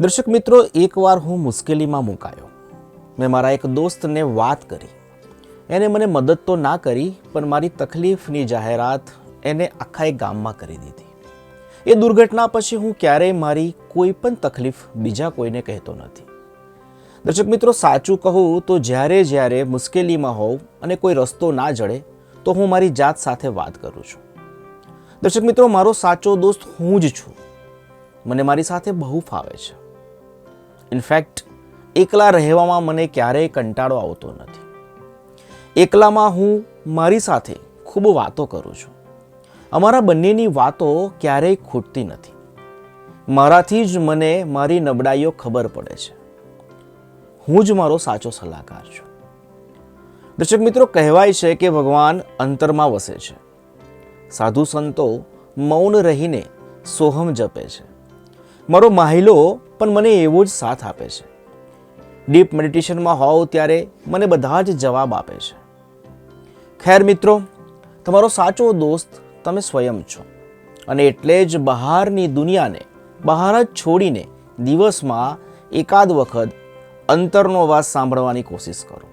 દર્શક મિત્રો, એકવાર હું મુશ્કેલીમાં મુકાયો. મેં મારા એક દોસ્તને વાત કરી. એને મને મદદ તો ના કરી, પણ મારી તકલીફની જાહેરાત એને આખા એ ગામમાં કરી દીધી. એ દુર્ઘટના પછી હું ક્યારેય મારી કોઈ પણ તકલીફ બીજા કોઈને કહેતો નથી. દર્શક મિત્રો, સાચું કહું તો જ્યારે જ્યારે મુશ્કેલીમાં હોઉં અને કોઈ રસ્તો ના જડે, તો હું મારી જાત સાથે વાત કરું છું. દર્શક મિત્રો, મારો સાચો દોસ્ત હું જ છું. મને મારી સાથે બહુ ફાવે છે. ઇનફેક્ટ, એકલા રહેવામાં મને ક્યારેય કંટાળો આવતો નથી. એકલામાં હું મારી સાથે ખૂબ વાતો કરું છું. અમારા બંનેની વાતો ક્યારેય ખૂટતી નથી. મારાથી જ મને મારી નબળાઈઓ ખબર પડે છે. હું જ મારો સાચો સલાહકાર છું. દર્શક મિત્રો, કહેવાય છે કે ભગવાન અંતરમાં વસે છે. સાધુ સંતો મૌન રહીને સોહમ જપે છે. મારો માહિલો પણ મને એવો જ સાથ આપે છે. ડીપ મેડિટેશનમાં હોવ ત્યારે મને બધા જ જવાબ આપે છે. ખેર મિત્રો, તમારો સાચો દોસ્ત તમે સ્વયં છો અને એટલે જ બહારની દુનિયાને બહાર જ છોડીને દિવસમાં એકાદ વખત અંતરનો અવાજ સાંભળવાની કોશિશ કરો.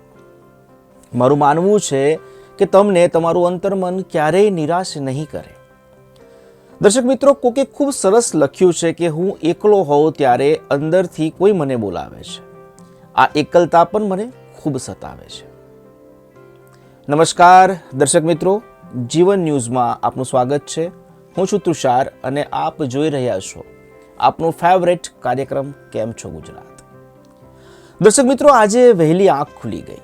મારું માનવું છે કે તમને તમારું અંતર્મન ક્યારેય નિરાશ નહીં કરે. દર્શક મિત્રો, કોકે ખૂબ સરસ લખ્યું છે કે હું એકલો હોઉં ત્યારે અંદરથી કોઈ મને બોલાવે છે. આ એકલતા પણ મને ખૂબ સતાવે છે. નમસ્કાર દર્શક મિત્રો, જીવન ન્યૂઝમાં આપનું સ્વાગત છે. હું છું તુષાર અને આપ જોઈ રહ્યા છો આપનો ફેવરેટ કાર્યક્રમ કેમ છો ગુજરાત? દર્શક મિત્રો, આજે વહેલી આંખ ખુલી ગઈ.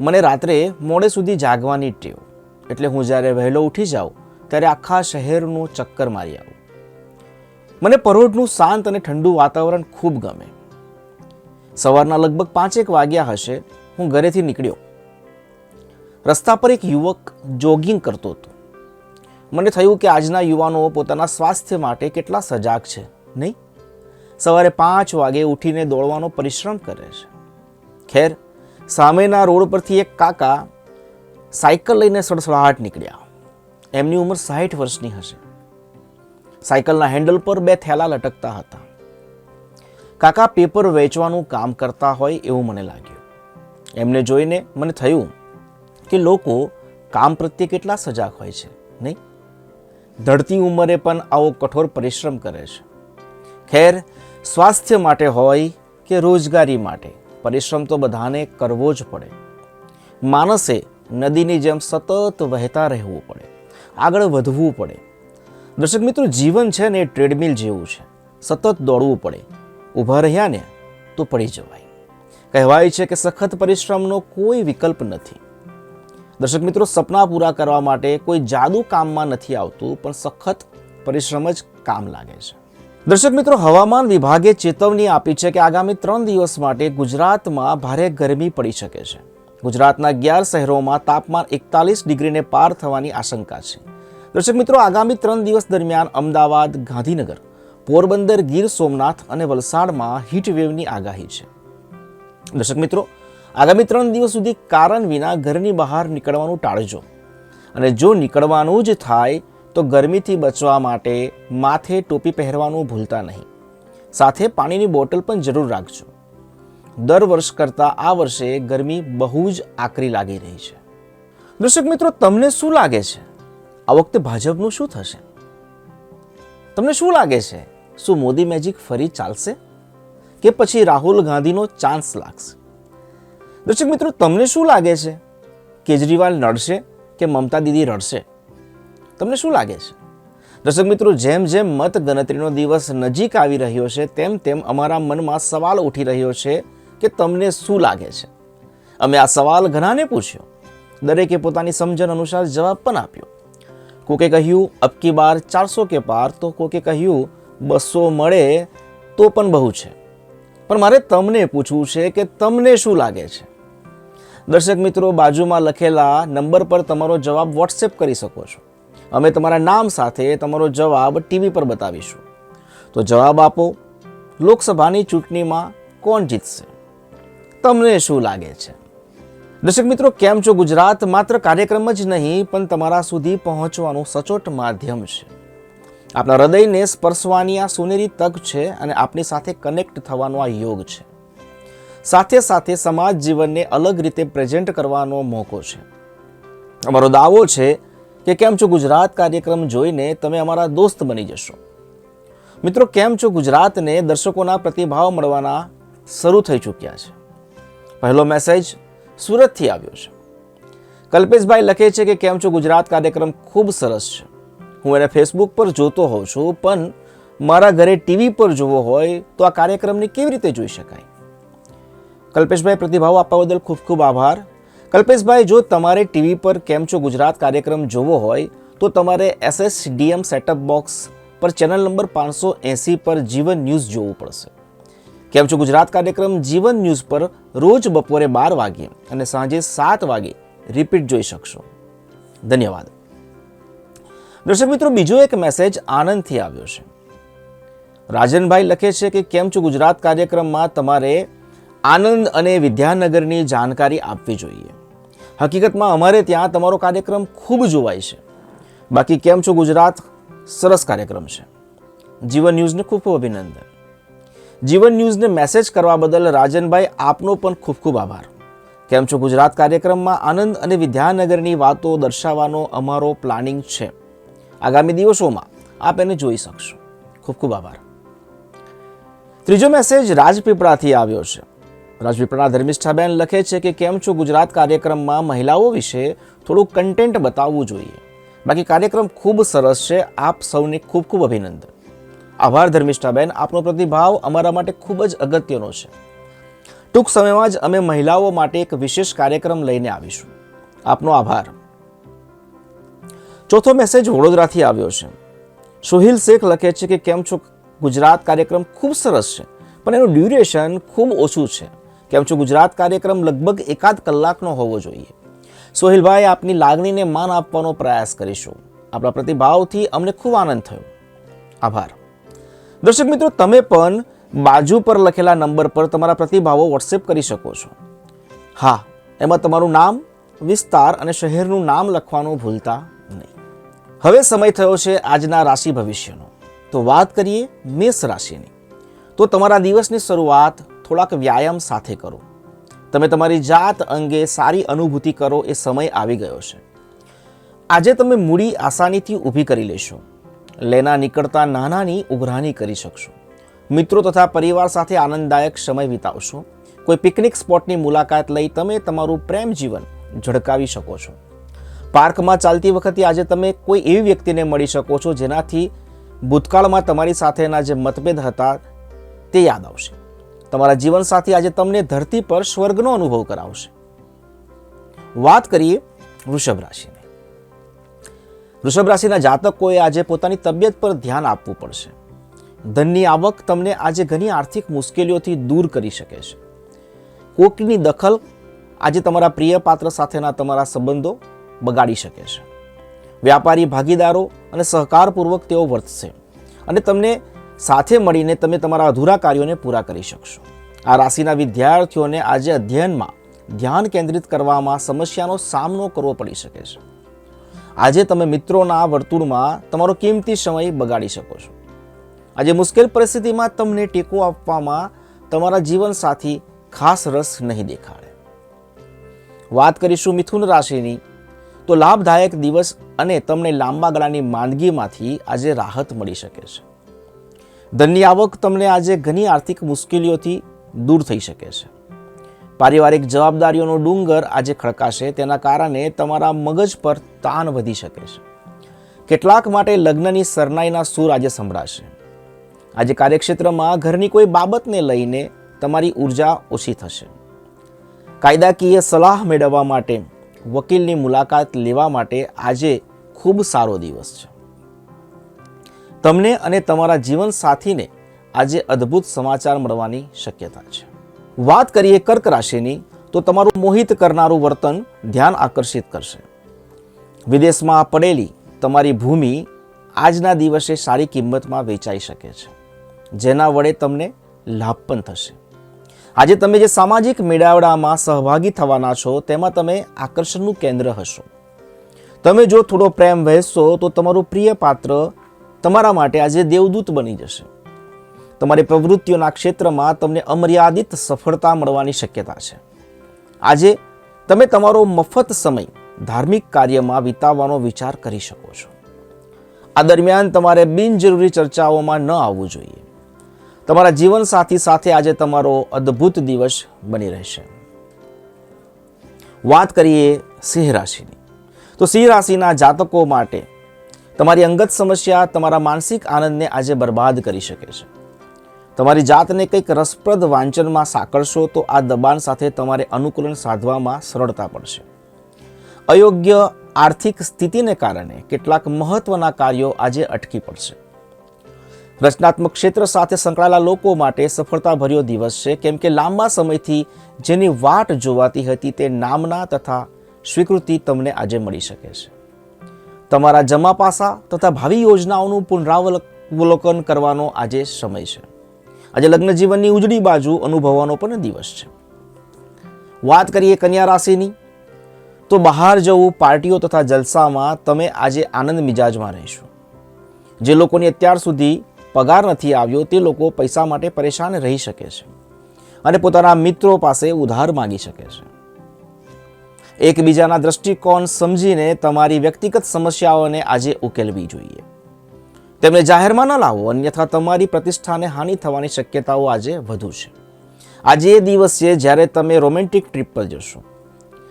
મને રાત્રે મોડે સુધી જાગવાની ટેવ. એટલે હું જ્યારે વહેલો ઉઠી જાઉં ત્યારે આખા શહેરનું ચક્કર મારી આવું. મને પરોઢનું શાંત અને ઠંડુ વાતાવરણ ખૂબ ગમે. સવારના લગભગ પાંચેક વાગ્યા હશે, હું ઘરેથી નીકળ્યો. રસ્તા પર એક યુવક જોગિંગ કરતો હતો. મને થયું કે આજના યુવાનો પોતાના સ્વાસ્થ્ય માટે કેટલા સજાગ છે, નહીં? સવારે પાંચ વાગે ઉઠીને દોડવાનો પરિશ્રમ કરે છે. ખેર, સામેના રોડ પરથી એક કાકા સાયકલ લઈને સડસડાટ નીકળ્યા. એમની ઉંમર સાઠ વર્ષની હશે. સાયકલના હેન્ડલ પર બે થેલા લટકતા હતા. કાકા પેપર વેચવાનું કામ કરતા હોય એવું મને લાગ્યું. એમને જોઈને મને થયું કે લોકો કામ પ્રત્યે કેટલા સજાગ હોય છે, નહીં? ધડતી ઉંમરે પણ આવો કઠોર પરિશ્રમ કરે છે. ખેર, સ્વાસ્થ્ય માટે હોય કે રોજગારી માટે? પરિશ્રમ તો બધાને કરવો જ પડે. માણસે નદીની જેમ સતત વહેતા રહેવું પડે. આગળ વધવું પડે. દર્શક મિત્રો, જીવન છે ને એ ટ્રેડમિલ જેવું છે. સતત દોડવું પડે. ઊભા રહ્યા ને તો પડી જવાય. કહેવાય છે કે સખત પરિશ્રમનો કોઈ વિકલ્પ નથી. દર્શક મિત્રો, સપના પૂરા કરવા માટે કોઈ જાદુ કામમાં નથી આવતું, પણ સખત પરિશ્રમ જ કામ લાગે છે. દર્શક મિત્રો, હવામાન વિભાગે ચેતવણી આપી છે કે આગામી ત્રણ દિવસ માટે ગુજરાતમાં ભારે ગરમી પડી શકે છે. ગુજરાતના અગિયાર શહેરોમાં તાપમાન એકતાલીસ ડિગ્રીને પાર થવાની આશંકા છે. દર્શક મિત્રો, આગામી ત્રણ દિવસ દરમિયાન અમદાવાદ, ગાંધીનગર, પોરબંદર, ગીર સોમનાથ અને વલસાડમાં હીટવેવની આગાહી છે. દર્શક મિત્રો, આગામી ત્રણ દિવસ સુધી કારણ વિના ઘરની બહાર નીકળવાનું ટાળજો. અને જો નીકળવાનું જ થાય, તો ગરમીથી બચવા માટે માથે ટોપી પહેરવાનું ભૂલતા નહીં. સાથે પાણીની બોટલ પણ જરૂર રાખજો. દર વર્ષ કરતાં આ વર્ષે ગરમી બહુ જ આકરી લાગી રહી છે. દર્શક મિત્રો, તમને શું લાગે છે? આ વખતે ભાજપનું શું થશે? તમને શું લાગે છે? શું મોદી મેજિક ફરી ચાલશે? કે પછી રાહુલ ગાંધીનો ચાન્સ લાગશે? દર્શક મિત્રો, તમને શું લાગે છે? કેજરીવાલ નડશે કે મમતા દીદી રડશે? તમને શું લાગે છે? દર્શક મિત્રો, જેમ જેમ મત ગણતરીનો દિવસ નજીક આવી રહ્યો છે, તેમ તેમ અમારા મનમાં સવાલ ઉઠી રહ્યો છે કે તમને શું લાગે છે? અમે આ સવાલ ઘણાને પૂછ્યો. દરેકે પોતાની સમજણ અનુસાર જવાબ પણ આપ્યો. કોકે કહ્યું અબકી બાર ચારસો કે પાર? તો કોકે કહ્યું, બસો મળે તો પણ બહુ છે. પણ મારે તમને પૂછવું છે કે તમને શું લાગે છે? દર્શક મિત્રો, બાજુમાં લખેલા નંબર પર તમારો જવાબ વોટ્સએપ કરી શકો છો. અમે તમારા નામ સાથે તમારો જવાબ ટીવી પર બતાવીશું. તો જવાબ આપો, લોકસભાની ચૂંટણીમાં કોણ જીતશે? તમને શું લાગે છે? દર્શક મિત્રો, કેમ છો? ગુજરાત માત્ર કાર્યક્રમ જ નહીં, પણ તમારા સુધી પહોંચવાનું સચોટ માધ્યમ છે. આપણા હૃદયને સ્પર્શવાની આ સોનેરી તક છે અને આપની સાથે કનેક્ટ થવાનો આ યોગ છે. સાથે સાથે સમાજ જીવનને અલગ રીતે પ્રેઝન્ટ કરવાનો મોકો છે. અમારો દાવો છે કે કેમ છો ગુજરાત કાર્યક્રમ જોઈને તમે અમારા દોસ્ત બની જશો. મિત્રો, કેમ છો ગુજરાતને દર્શકોના પ્રતિભાવ મળવાના શરૂ થઈ ચૂક્યા છે. પહેલો મેસેજ સુરતથી આવ્યો છે. કલ્પેશભાઈ લખે છે કે કેમ છો? ગુજરાત કાર્યક્રમ ખૂબ સરસ છે. હું એને ફેસબુક પર જોતો હોઉં છું, પણ મારા ઘરે ટીવી પર જોવો હોય તો આ કાર્યક્રમને કેવી રીતે જોઈ શકાય? કલ્પેશભાઈ, પ્રતિભાવ આપવા બદલ ખૂબ ખૂબ આભાર. કલ્પેશભાઈ, જો તમારે ટીવી પર કેમ છો? ગુજરાત કાર્યક્રમ જોવો હોય તો તમારે એસએસડીએમ સેટઅપ બોક્સ પર ચેનલ નંબર પાંચસો એંસી પર જીવન ન્યૂઝ જોવું પડશે. કેમ છો? ગુજરાત કાર્યક્રમ જીવન ન્યૂઝ પર રોજ બપોરે બાર વાગ્યે અને સાંજે સાત વાગે રિપીટ જોઈ શકશો. ધન્યવાદ. દર્શક મિત્રો, બીજો એક મેસેજ આનંદથી આવ્યો છે. રાજનભાઈ લખે છે કે, કેમ છો? ગુજરાત કાર્યક્રમમાં તમારે આનંદ અને વિદ્યાનગરની જાણકારી આપવી જોઈએ. હકીકતમાં અમારે ત્યાં તમારો કાર્યક્રમ ખૂબ જોવાય છે. બાકી કેમ છો? ગુજરાત? સરસ કાર્યક્રમ છે. જીવન ન્યૂઝને ખૂબ ખૂબ અભિનંદન. જીવન ન્યૂઝને મેસેજ કરવા બદલ રાજનભાઈ આપનો પણ ખૂબ ખૂબ આભાર. કેમ છો ગુજરાત કાર્યક્રમમાં આનંદ અને વિદ્યાનગરની વાતો દર્શાવવાનો અમારો પ્લાનિંગ છે. આગામી દિવસોમાં આપ એને જોઈ શકશો. ખૂબ ખૂબ આભાર. ત્રીજો મેસેજ રાજપીપળાથી આવ્યો છે. રાજપીપળા ધર્મિષ્ઠાબેન લખે છે કે કેમ છો ગુજરાત કાર્યક્રમમાં મહિલાઓ વિશે થોડું કન્ટેન્ટ બતાવવું જોઈએ. બાકી કાર્યક્રમ ખૂબ સરસ છે. આપ સૌને ખૂબ ખૂબ અભિનંદન. આભાર ધર્મિષ્ઠાબેન. આપનો પ્રતિભાવ અમારા માટે ખૂબ જ અગત્યનો છે. ટૂંક સમયમાં જ અમે મહિલાઓ માટે એક વિશેષ કાર્યક્રમ લઈને આવીશું. આપનો આભાર. ચોથો મેસેજ વડોદરાથી આવ્યો છે. સુહિલ શેખ લખે છે કે, કેમ છો? ગુજરાત કાર્યક્રમ ખૂબ સરસ છે, પણ એનું ડ્યુરેશન ખૂબ ઓછું છે. કેમ છો? ગુજરાત કાર્યક્રમ લગભગ એકાદ કલાકનો હોવો જોઈએ. સોહિલભાઈ, આપની લાગણીને માન આપવાનો પ્રયાસ કરીશું. આપણા પ્રતિભાવથી અમને ખૂબ આનંદ થયો. આભાર. દર્શક મિત્રો, તમે પણ બાજુ પર લખેલા નંબર પર તમારા પ્રતિભાવો વોટ્સએપ કરી શકો છો. હા, એમાં તમારું નામ, વિસ્તાર અને શહેરનું નામ લખવાનું ભૂલતા નહીં. હવે સમય થયો છે આજના રાશિ ભવિષ્યનો. તો વાત કરીએ મેષ રાશિની. તો તમારા દિવસની શરૂઆત થોડાક વ્યાયામ સાથે કરો. તમે તમારી જાત અંગે સારી અનુભૂતિ કરો એ સમય આવી ગયો છે. આજે તમે મૂડી આસાનીથી ઊભી કરી લેશો. લેના નીકળતા નાનાની ઉઘરાણી કરી શકશો. મિત્રો તથા પરિવાર સાથે આનંદદાયક સમય વિતાવશો. કોઈ પિકનિક સ્પોટની મુલાકાત લઈ તમે તમારું પ્રેમ જીવન ઝડકાવી શકો છો. પાર્કમાં ચાલતી વખતે આજે તમે કોઈ એવી વ્યક્તિને મળી શકો છો જેનાથી ભૂતકાળમાં તમારી સાથેના જે મતભેદ હતા તે યાદ આવશે. તમારા જીવનસાથી આજે તમને ધરતી પર સ્વર્ગનો અનુભવ કરાવશે. વાત કરીએ વૃષભ રાશિની. વૃષભ રાશિના જાતકોએ આજે પોતાની તબિયત પર ધ્યાન આપવું પડશે. ધનની આવક તમને આજે ઘણી આર્થિક મુશ્કેલીઓથી દૂર કરી શકે છે. કોકની દખલ આજે તમારા પ્રિય પાત્ર સાથેના તમારા સંબંધો બગાડી શકે છે. વ્યાપારી ભાગીદારો અને સહકારપૂર્વક તેઓ વર્તશે અને તમને સાથે મળીને તમે તમારા અધૂરા કાર્યોને પૂરા કરી શકશો. આ રાશિના વિદ્યાર્થીઓને આજે અધ્યયનમાં ધ્યાન કેન્દ્રિત કરવામાં સમસ્યાનો સામનો કરવો પડી શકે છે. આજે તમે મિત્રોના વર્તુળમાં તમારો કિંમતી સમય બગાડી શકો છો. આજે મુશ્કેલ પરિસ્થિતિમાં તમને ટેકો આપવામાં તમારા જીવનસાથી ખાસ રસ નહીં દેખાડે. વાત કરીશું મિથુન રાશિની. તો લાભદાયક દિવસ અને તમને લાંબા ગાળાની માંદગીમાંથી આજે રાહત મળી શકે છે. ધનની આવક તમને આજે ઘણી આર્થિક મુશ્કેલીઓથી દૂર થઈ શકે છે. પારિવારિક જવાબદારીઓનો ડુંગર આજે ખડકાશે. તેના કારણે તમારા મગજ પર તાણ વધી શકે છે. કેટલાક માટે લગ્નની સરનાઈના સૂર આજે સંભળાશે. આજે કાર્યક્ષેત્રમાં ઘરની કોઈ બાબતને લઈને તમારી ઊર્જા ઓછી થશે. કાયદાકીય સલાહ મેળવવા માટે, વકીલની મુલાકાત લેવા માટે આજે ખૂબ સારો દિવસ છે. તમને અને તમારા જીવનસાથીને આજે અદ્ભુત સમાચાર મળવાની શક્યતા છે. વાત કરીએ કર્ક રાશિની, તો તમારું મોહિત કરનારું વર્તન ધ્યાન આકર્ષિત કરશે. વિદેશમાં પડેલી તમારી ભૂમિ આજના દિવસે સારી કિંમતમાં વેચાઈ શકે છે. જેના વડે તમને લાભ પણ થશે. આજે તમે જે સામાજિક મેળાવડામાં સહભાગી થવાના છો, તેમાં તમે આકર્ષણનું કેન્દ્ર હશો. તમે જો થોડો પ્રેમ વહેશો તો તમારું પ્રિય પાત્ર તમારા માટે આજે દેવદૂત બની જશે. તમારી પ્રવૃત્તિઓના ક્ષેત્રમાં તમને અમર્યાદિત સફળતા મળવાની શક્યતા છે. આજે તમે તમારો મફત સમય ધાર્મિક કાર્યમાં વિતાવવાનો વિચાર કરી શકો છો. આ દરમિયાન તમારે બિનજરૂરી ચર્ચાઓમાં ન આવવું જોઈએ. તમારા જીવનસાથી સાથે આજે તમારો અદ્ભુત દિવસ બની રહેશે. વાત કરીએ સિંહ રાશિની. તો સિંહ રાશિના જાતકો માટે તમારી અંગત સમસ્યા તમારા માનસિક આનંદને આજે બરબાદ કરી શકે છે. તમારી જાતને કંઈક રસપ્રદ વાંચનમાં સાંકળશો તો આ દબાણ સાથે તમારે અનુકૂલન સાધવામાં સરળતા પડશે અયોગ્ય આર્થિક સ્થિતિને કારણે કેટલાક મહત્વના કાર્યો આજે અટકી પડશે. રચનાત્મક ક્ષેત્ર સાથે સંકળાયેલા લોકો માટે સફળતાભર્યો દિવસ છે. કેમ કે લાંબા સમયથી જેની વાટ જોવાતી હતી તે નામના તથા સ્વીકૃતિ તમને આજે મળી શકે છે. તમારા જમા પાસા તથા ભાવિ યોજનાઓનું પુનરાવલોકન કરવાનો આજે સમય છે. આજે લગ્ન જીવનની ઉજળી બાજુ અનુભવવાનો પણ દિવસ છે. વાત કરીએ કન્યા રાશિની, તો બહાર જવું, પાર્ટીઓ તથા જલસામાં તમે આજે આનંદ મિજાજમાં રહેશો. જે લોકોની અત્યાર સુધી પગાર નથી આવ્યો, તે લોકો પૈસા માટે પરેશાન રહી શકે છે અને પોતાના મિત્રો પાસે ઉધાર માંગી શકે છે. એકબીજાના દ્રષ્ટિકોણ સમજીને તમારી વ્યક્તિગત સમસ્યાઓને આજે ઉકેલવી જોઈએ. તેમને જાહેરમાં ન લાવો, અન્યથા તમારી પ્રતિષ્ઠાને હાનિ થવાની શક્યતાઓ આજે વધુ છે. આજે એ દિવસ છે જ્યારે તમે રોમેન્ટિક ટ્રીપ પર જશો.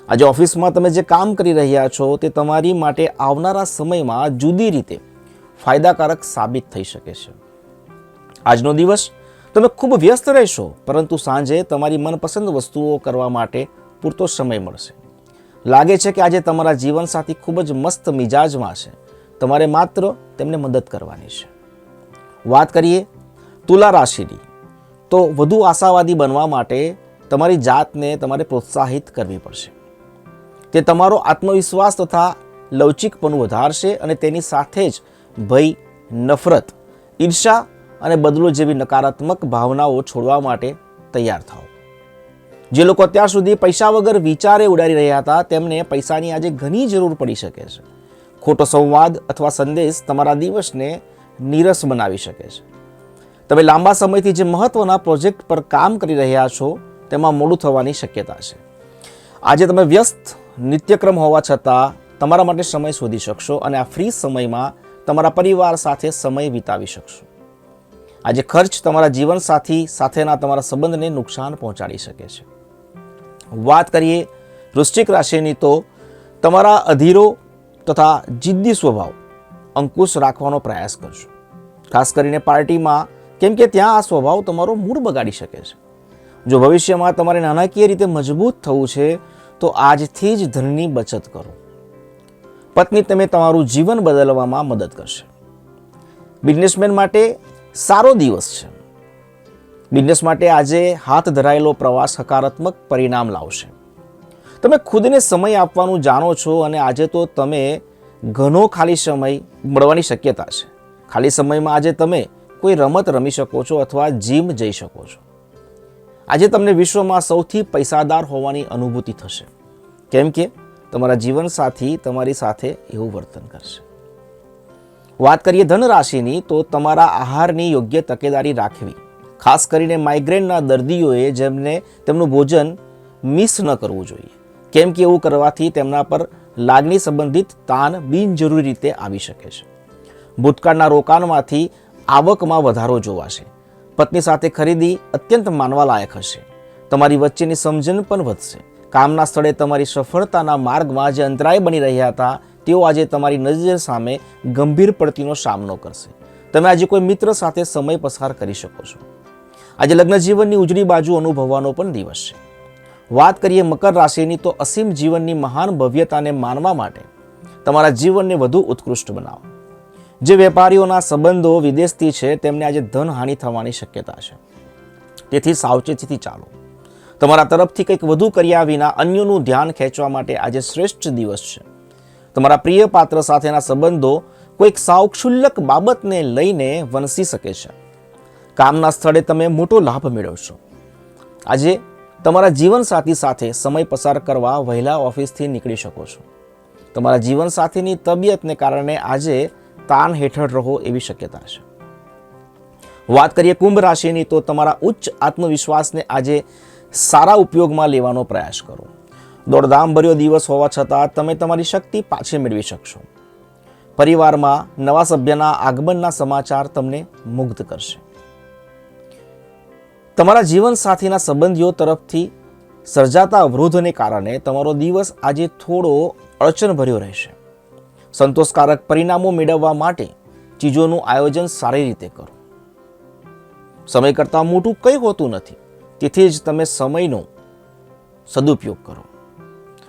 આજે ઓફિસમાં તમે જે કામ કરી રહ્યા છો તે તમારી માટે આવનારા સમયમાં જુદી રીતે ફાયદાકારક સાબિત થઈ શકે છે. આજનો દિવસ તમે ખૂબ વ્યસ્ત રહેશો, પરંતુ સાંજે તમારી મનપસંદ વસ્તુઓ કરવા માટે પૂરતો સમય મળશે. લાગે છે કે આજે તમારા જીવનસાથી ખૂબ જ મસ્ત મિજાજમાં છે. તમારે માત્ર તેમને મદદ કરવાની છે. વાત કરીએ તુલા રાશિની. તો વધુ આશાવાદી બનવા માટે તમારી જાતને તમારે પ્રોત્સાહિત કરવી પડશે. તે તમારો આત્મવિશ્વાસ તથા લવચિકપણું વધારશે અને તેની સાથે જ ભય, નફરત ઈર્ષા અને બદલો જેવી નકારાત્મક ભાવનાઓ છોડવા માટે તૈયાર થાઓ. જે લોકો અત્યાર સુધી પૈસા વગર વિચારે ઉડાડી રહ્યા હતા, તેમને પૈસાની આજે ઘણી જરૂર પડી શકે છે. ખોટો સંવાદ અથવા સંદેશ તમારા દિવસને નીરસ બનાવી શકે છે. તમે લાંબા સમયથી જે મહત્વના પ્રોજેક્ટ પર કામ કરી રહ્યા છો, તેમાં મોડું થવાની શક્યતા છે. આજે તમે વ્યસ્ત, નિત્યક્રમ હોવા છતાં તમારા માટે સમય શોધી શકશો અને આ ફ્રી સમયમાં તમારા પરિવાર સાથે સમય વિતાવી શકશો. આજે ખર્ચ તમારા જીવનસાથી સાથેના તમારા સંબંધને નુકસાન પહોંચાડી શકે છે. વાત કરીએ વૃશ્ચિક રાશિની તો તમારા અધીરો તથા જિદ્દી સ્વભાવ અંકુશ રાખવાનો પ્રયાસ કરશો. ખાસ કરીને પાર્ટીમાં, કેમ કે ત્યાં આ સ્વભાવ તમારો મૂડ બગાડી શકે છે. જો ભવિષ્યમાં તમારે નાણાકીય રીતે મજબૂત થવું છે, તો આજથી જ ધનની બચત કરો. પત્ની તમે તમારું જીવન બદલવામાં મદદ કરશે. બિઝનેસમેન માટે સારો દિવસ છે. બિઝનેસ માટે આજે હાથ ધરાયેલો પ્રવાસ હકારાત્મક પરિણામ લાવશે. તમે ખુદને સમય આપવાનું જાણો છો અને આજે તો તમે ઘણો ખાલી સમય મળવાની શક્યતા છે. ખાલી સમયમાં આજે તમે કોઈ રમત રમી શકો છો અથવા જીમ જઈ શકો છો. આજે તમને વિશ્વમાં સૌથી પૈસાદાર હોવાની અનુભૂતિ થશે. કેમ કે તમારા જીવનસાથી તમારી સાથે એવું વર્તન કરશે. વાત કરીએ ધન રાશિની તો તમારા આહારની યોગ્ય તકેદારી રાખવી, ખાસ કરીને માઇગ્રેનના દર્દીઓએ જેમને તેમનું ભોજન મિસ ન કરવું જોઈએ. કેમ કે એવું કરવાથી તેમના પર લાગણી સંબંધિત તાન બિનજરૂરી રીતે આવી શકે છે. ભૂતકાળના રોકાણમાંથી આવકમાં વધારો જોવાશે. પત્ની સાથે ખરીદી અત્યંત માનવાલાયક હશે. તમારી વચ્ચેની સમજણ પણ વધશે. કામના સ્થળે તમારી સફળતાના માર્ગમાં જે અંતરાય બની રહ્યા હતા, તેઓ આજે તમારી નજર સામે ગંભીર પડતીનો સામનો કરશે. તમે આજે કોઈ મિત્ર સાથે સમય પસાર કરી શકો છો. આજે લગ્ન જીવનની ઉજળી બાજુ અનુભવવાનો પણ દિવસ છે. વાત કરીએ મકર રાશિની, તો અસીમ જીવનની મહાન ભવ્યતાને માનવા માટે તમારા જીવનને વધુ ઉત્કૃષ્ટ બનાવો. જે વેપારીઓના સંબંધો વિદેશથી છે, તેમને આજે ધનહાનિ થવાની શક્યતા છે. તેથી સાવચેતીથી ચાલો. તમારા તરફથી કંઈક વધુ કર્યા વિના અન્યોનું ધ્યાન ખેંચવા માટે આજે શ્રેષ્ઠ દિવસ છે. તમારા પ્રિય પાત્ર સાથેના સંબંધો કોઈક સાવ ક્ષુલ્લક બાબતને લઈને વંસી શકે છે. કામના સ્થળે તમે મોટો લાભ મેળવશો. આજે તમારા જીવનસાથી સાથે સમય પસાર કરવા વહેલા ઓફિસથી નીકળી શકો છો. તમારા જીવનસાથીની તબિયતને કારણે આજે તાન હેઠળ રહો એવી શક્યતા છે. વાત કરીએ કુંભ રાશિની, તો તમારા ઉચ્ચ આત્મવિશ્વાસને આજે સારા ઉપયોગમાં લેવાનો પ્રયાસ કરો. દોડધામ ભર્યો દિવસ હોવા છતાં તમે તમારી શક્તિ પાછી મેળવી શકશો. પરિવારમાં નવા સભ્યના આગમનના સમાચાર તમને મુગ્ધ કરશે. તમારા જીવનસાથીના સંબંધીઓ તરફથી સર્જાતા અવરોધને કારણે તમારો દિવસ આજે થોડો અડચણભર્યો રહેશે. સંતોષકારક પરિણામો મેળવવા માટે ચીજોનું આયોજન સારી રીતે કરો. સમય કરતાં મોટું કંઈ હોતું નથી, તેથી જ તમે સમયનો સદુપયોગ કરો.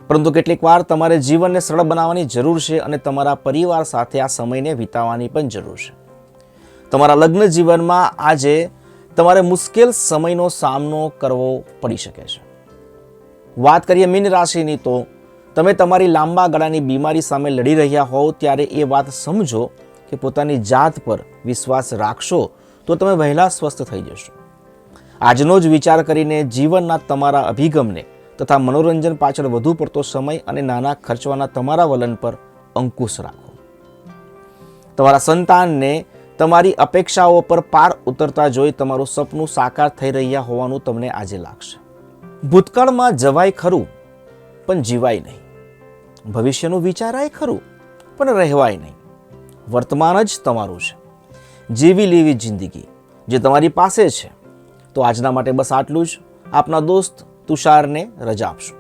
પરંતુ કેટલીક વાર તમારે જીવનને સરળ બનાવવાની જરૂર છે અને તમારા પરિવાર સાથે આ સમયને વિતાવવાની પણ જરૂર છે. તમારા લગ્ન જીવનમાં આજે તમારે મુશ્કેલ સમયનો સામનો કરવો પડી શકે છે. વાત કરીએ મીન રાશિની તો, તમે તમારી લાંબા ગાળાની બીમારી સામે લડી રહ્યા હોવ ત્યારે એ વાત સમજો કે પોતાની જાત પર વિશ્વાસ રાખશો તો તમે વહેલા સ્વસ્થ થઈ જશો. આજનો જ વિચાર કરીને જીવનના તમારા અભિગમને તથા મનોરંજન પાછળ વધુ પડતો સમય અને નાના ખર્ચવાના તમારા વલણ પર અંકુશ રાખો. તમારા સંતાનને તમારી અપેક્ષાઓ પર પાર ઉતરતા જોઈ તમારું સપનું સાકાર થઈ રહ્યા હોવાનું તમને આજે લાગશે. ભૂતકાળમાં જવાય ખરું, પણ જીવાય નહીં. ભવિષ્યનું વિચારાય ખરું, પણ રહેવાય નહીં. વર્તમાન જ તમારું છે. જીવી લેવી જિંદગી, જે તમારી પાસે છે. તો આજના માટે બસ આટલું જ. આપના દોસ્ત તુષારને રજા આપશું.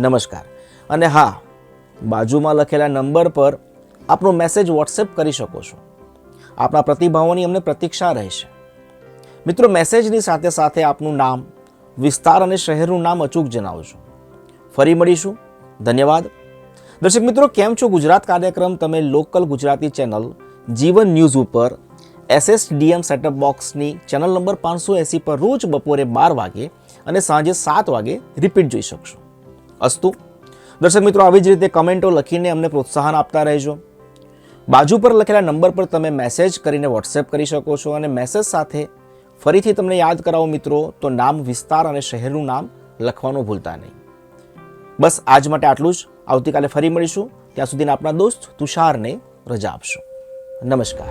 નમસ્કાર. અને હા, બાજુમાં લખેલા નંબર પર આપનો મેસેજ વોટ્સએપ કરી શકો છો. આપના પ્રતિભાવોની અમને પ્રતીક્ષા રહેશે મિત્રો, મેસેજની સાથે સાથે આપનું નામ, વિસ્તાર અને શહેરનું નામ અચૂક જણાવજો ફરી મળીશું. ધન્યવાદ. દર્શક મિત્રો, કેમ છો? ગુજરાત કાર્યક્રમ, તમે local Gujarati channel, Jeevan news ઉપર, એસએસડીએમ સેટઅપ બોક્સની ચેનલ નંબર પાંચસો એંસી પર રોજ બપોરે બાર વાગે અને સાંજે સાત વાગે રિપીટ જોઈ શકશો. અસ્તુ. દર્શક મિત્રો, આવી જ રીતે કમેન્ટો લખીને અમને પ્રોત્સાહન આપતા રહેજો. બાજુ પર લખેલા નંબર પર તમે મેસેજ કરીને વોટ્સએપ કરી શકો છો અને મેસેજ સાથે ફરીથી તમને યાદ કરાવો મિત્રો, તો નામ વિસ્તાર અને શહેરનું નામ લખવાનું ભૂલતા નહીં. બસ આજ માટે આટલું જ. આવતીકાલે ફરી મળીશું. ત્યાં સુધીના આપણા દોસ્ત તુષારને રજા આપશો. નમસ્કાર.